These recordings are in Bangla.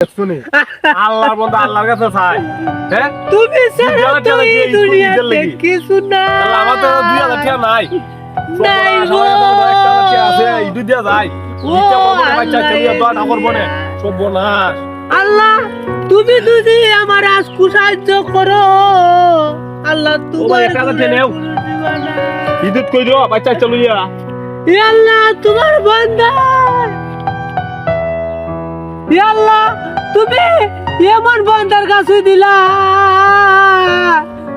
শুনি। আল্লাহর বন্ধু আল্লাহর কাছে চাই। হ্যাঁ? তুমি দুনিয়াতে কিছু না আল্লাহ, আমার তো দুই হাজার টাকা নাই। নাই গো। ইদু দিয়া যায়। আল্লাহ তুমি যদি আমার সাহায্য করো আল্লাহ তোমার এক আল্লাহ, তুমি এমন বান্দার কাছে দিলা।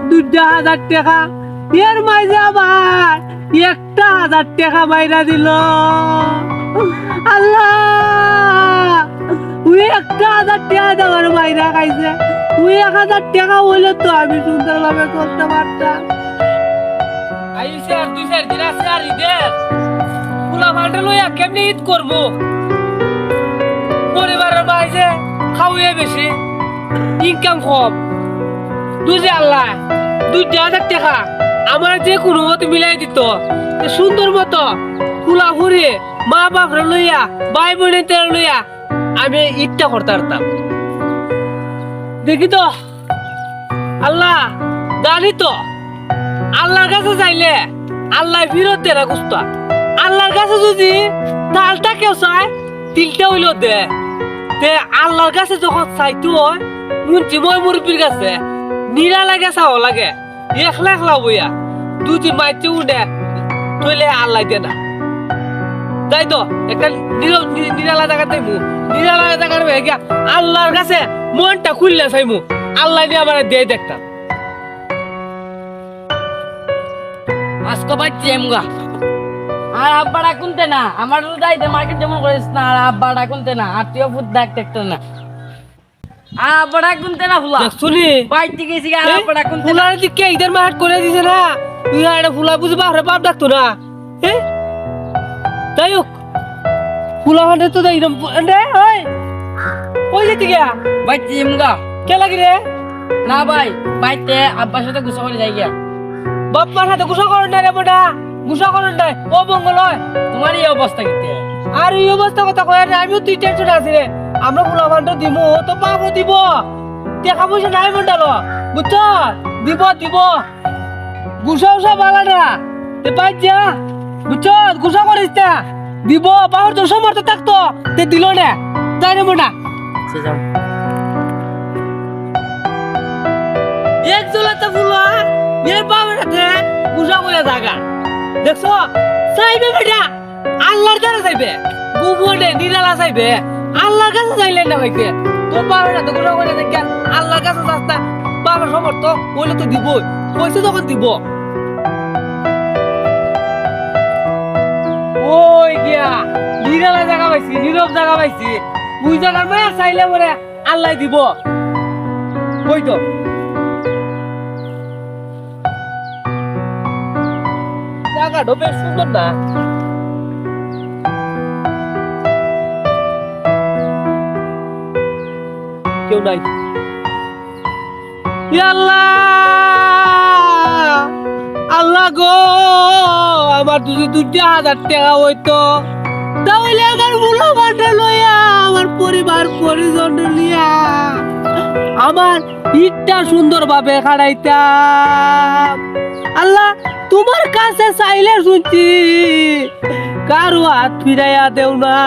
দুটা হাজার টাকা, এর মাঝে আবার একটা হাজার টাকা মাইরা দিল। আল্লাহ, ওই একটা হাজার টাকা দেওয়ার মাইরা খাইছে। ওই এক হাজার টাকা হইলে তো আমি সুন্দরভাবে করতে পারতাম। আইসে আর দুই চার দিন আছে আর ঈদের। ফুলা ফান্ডে লইয়া কেমনি ঈদ করব? পরিবারের মাঝে খাওয়াই বেশি। ইনকাম কম। যে আল্লাহ? দুই হাজার টাকা আমার যে কোনো মতো মিলাই দিত। সুন্দর মতো ফুলা ফুরি মা বাপরা লইয়া ভাই বোনের লইয়া আমি ঈদটা করতে পারতাম। দেখি তো। আল্লাহ জানি তো। আল্লাহর কাছে চাইলে আল্লাহ ফিরত দে না কুস্তা। আল্লাহর কাছে যদি তালটা কেউ চায়, তিলটা হইল দে। তে আল্লাহর কাছে যখন চাইতো হয় মুন্টি মই মুরব্বীর কাছে। নিরা লাগে চাও লাগে। একলা একলা বইয়া তিন মাইতে উঠে তৈলে আল্লাহ দে না। তাই তো একটা নিরব নিরালা জায়গা তাইমু নিরালা জায়গার গিয়া আল্লাহর কাছে মনটা খুললে চাইমু আল্লাহ দিয়ে আমার দিয়ে দেখতাম আজকে পাচ্ছি এমগা আর আব্বাটা কুনতে না আমার তো যাইতে মার্কেট যেমন করিস না আর আব্বাটা কুনতে না আর তুইও ফুট দেখ দেখতে না। আর আব্বাটা কুনতে না ফুলা। শুনি। বাইতে গেছি আর আব্বাটা কুনতে না। ফুলার দিকে ইদার মাহাট করে দিছে না? তুই আর ফুলা বুঝি বাপরে বাপ ডাকতো না। এ তাই হোক ফুলা হাঁটে তো তাই রম রে ওই ওই যেতে গিয়া। বাইতে এমগা কে লাগি রে? না ভাই বাইতে আব্বার সাথে গুছা করে যাই গিয়া। বাপ্পার সাথে গুসা করেন না রে মোটা গুসা করেন নাই ও মঙ্গল হয়। তোমার এই অবস্থা কিতে আর এই অবস্থা কথা কয় না আমিও তুই টেনশন আছি রে। আমরা ভান্ড দিমু তো পাবো দিব। টাকা পয়সা নাই মন্ডাল বুঝছ? দিব দিব। গুসা উসা বালা না তে পাই যা বুঝছ? গুসা করিস তা। দিব বাবার তো সমর্থ থাকতো। তে দিল না। তাই রে মোটা এক জলাতে ফুলা এর বাবার সাথে গুসা করে জাগা। দেখছ? চাইবে বেটা। আল্লাহর দ্বারা চাইবে। গুবনে নিরালা চাইবে। আল্লাহর কাছে চাইলেন না ভাইকে। তো বাবার সাথে গুসা করে দেখে আল্লাহর কাছে চাস্তা বাবার সমর্থ বলে তো দিব পয়সা তখন দিব। ওই গিয়া, নিরালা জায়গা পাইছি, নীরব জায়গা পাইছি। ওই জায়গার মায়া চাইলে পরে আল্লাহ দিব। ওই তো? জায়গাটা বেশ সুন্দর না? কেউ নাই। আল্লাহ! আল্লাহ গো, আমার যদি দুটা হাজার টাকা হইতো, তাহলে আমার মুলা বান্ডা লইয়া, আমার পরিবার পরিজন লিয়া আমার ঈদটা সুন্দর ভাবে খাড়াইতাম। তোমার কাছে চাইলে শুনছি। কারও হাত ফিরাইয়া দেও না।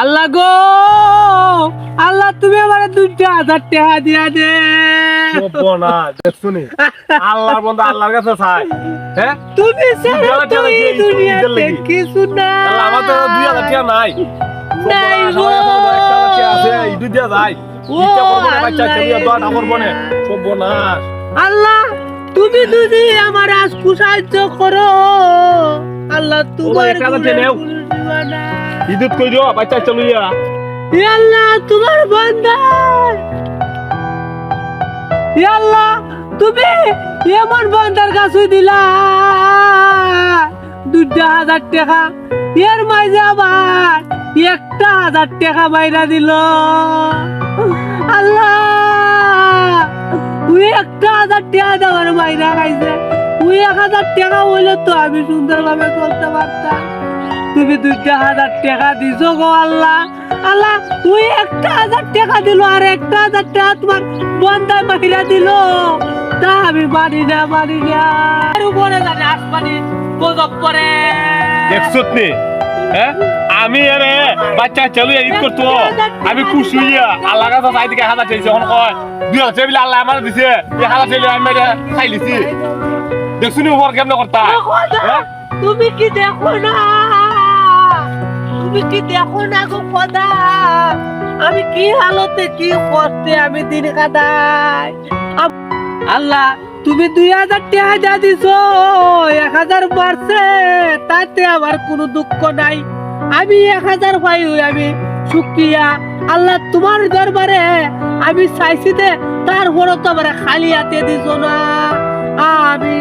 আল্লাহ গো আল্লাহ তুমি আমার দুইটা হাজার টাকা দিয়া দে। আল্লাহর বন্ধু আল্লাহর কাছে চাই হ্যাঁ? তুমি দুনিয়াতে কিছু না আমার তো দুই হাজার টাকা নাই। নাই গো। হাজার ও, আল্লাহ তুমি যদি আমার আজকু সাহায্য করো আল্লাহ তোমার। ইদুত কই দিও বাচ্চা চলুইয়া। ই আল্লাহ তোমার বান্দা। আল্লাহ তুমি এমন বান্দার কাছে দিলা। দুটা হাজার টাকা এর মাঝে আবার একটা হাজার টাকা বাইরা দিল। আল্লাহ একটা হাজার টাকা দেওয়ার এক হাজার টাকা হইলে তো আমি সুন্দরভাবে চলতে পারতাম। তুমি দুইটা হাজার টাকা দিছো গো আল্লাহ। আল্লাহ তুই একটা হাজার টাকা দিল আর একটা হাজার টাকা তোমার বন্ধায় দিল। তা আমি মানি না মানি না। আর উপরে জানে আসমানি গজব করে। দেখছত নি হ্যাঁ? আমি এরে বাচ্চা চালু করতো আমি খুশি আল্লাহ কাছে চাই দিকে হাজার চাইছে, এখন কয়? হাজার চাইলে আল্লাহ আমার দিছে। এই হাজার চাইলে আমি এটা খাই লিছি। দেখছুনি উপর কেমন করতা? হ্যাঁ? তুমি কি দেখো না? তুমি কি দেখো না গো খোদা? আমি কি হালতে কি করতে আমি দিন কাটাই? আল্লাহ তুমি দুই হাজার টাকা যা দিছো এক হাজার বাড়ছে তাতে আমার কোনো দুঃখ নাই। আমি এক হাজার পাই আমি। শুক্রিয়া। আল্লাহ তোমার দরবারে আমি চাইছি দে তারপরও তো আমার খালি হাতে দিছো না। আমি